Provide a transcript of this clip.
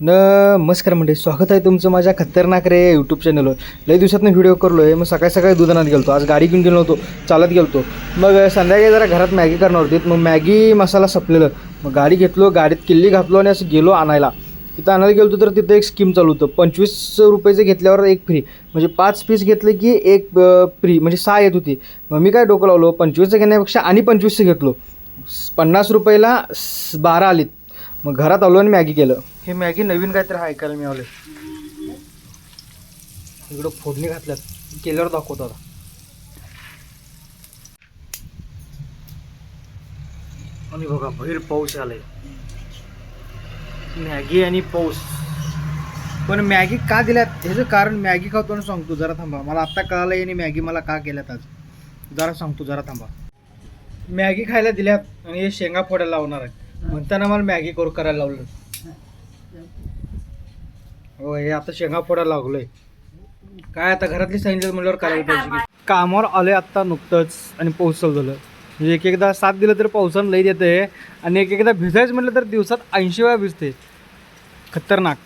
नमस्कार म्हणजे स्वागत आहे तुमचं माझ्या खतरनाक रे यूट्यूब चॅनलवर लई दिवसातनं व्हिडिओ करलो आहे मग सकाळी सकाळी दुधानात गेलतो. आज गाडी घेऊन गेलो होतो चालत गेलतो. मग संध्याकाळी जरा घरात मॅगी करणार होती मग मॅगी मसाला संपलेलं. मग गाडी घेतलो गाडीत किल्ली घातलो आणि असं गेलो आणायला. तिथं आणायला गेलो तर तिथं एक स्कीम चालू होतं. पंचवीस रुपयाचं घेतल्यावर एक फ्री म्हणजे पाच पीस घेतले की एक फ्री म्हणजे सहा येत होती. मग मी काय डोकं लावलो पंचवीसचं घेण्यापेक्षा आणि पंचवीसचं घेतलो. पन्नास रुपयाला बारा आलीत. मग घरात आलो आणि मॅगी केलं. हे मॅगी नवीन काहीतरी ऐकायला मिळालं इकडं फोडणी घातल्यात. केल्यावर दाखवतो आता. आणि बघा बाहेर पाऊस आलाय. मॅगी आणि पाऊस. पण मॅगी का दिल्यात? ह्याचं कारण मॅगी खातो आणि सांगतो. जरा थांबा. मला आत्ता कळालं आणि मॅगी मला का केल्यात आज. जरा सांगतो जरा थांबा. मॅगी खायला दिल्यात आणि हे शेंगा फोडायला लावणार आहे म्हणताना मला मॅगी करू करायला लावलं. हो हे आता शेंगा फोडायला लागलोय. काय आता घरातली सांगितलं म्हणल्यावर करायला पाहिजे. कामावर आलोय आत्ता नुकतंच आणि पाऊस चालू झालं. म्हणजे एक एकदा साथ दिलं तर पावसानं लई देते आणि एक एकदा भिजायचं म्हटलं तर दिवसात ऐंशी वेळा भिजते खतरनाक.